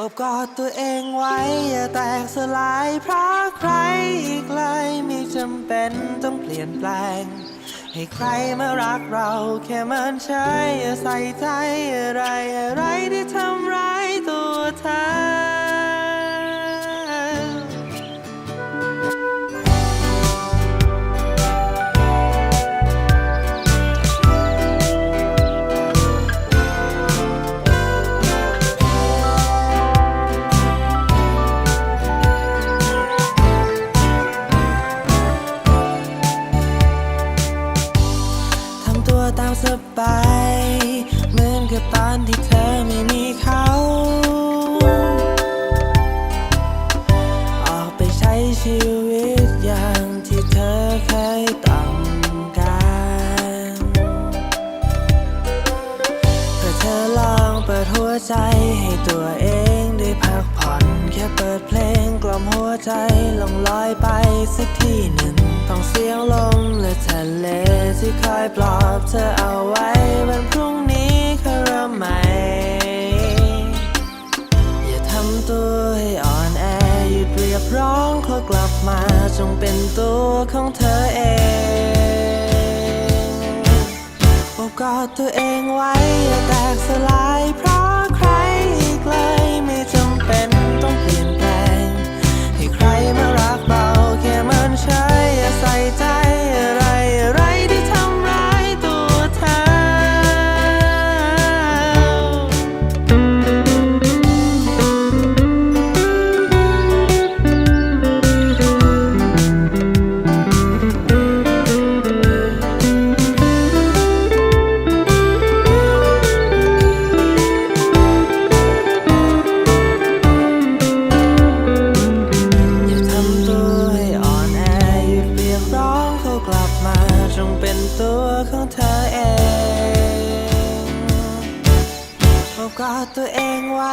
อบกอดตัวเองไว้ อย่าแตกสลายเพราะใครอีกเลยไม่จำเป็นต้องเปลี่ยนแปลง ให้ใครมารักเราแค่มันเฉยอย่าใส่ใจอะไรอะไรที่ทำร้ายตัว สบายเหมือนกับตอนที่เธอไม่มีเขา ออกไปใช้ชีวิตอย่างที่เธอเคยต้องการถ้าเธอลองเปิดหัวใจให้ตัวเองได้พักผ่อน แค่เปิดเพลงกล่อมหัวใจลองลอยไปสักที่หนึ่งต้องเสียงลม ยปลอบเธอเอาไว้วันพรุ่งนี้คือเริ่มใหม่ อย่าทำตัวให้อ่อนแอหยุดเรียบร้องขอกลับมาจงเป็นตัวของเธอเองโอบกอดตัวเองไว้อย่าแตกสลาย กลับมาจงเป็นตัวของเธอเองโอบกอดตัวเองไว้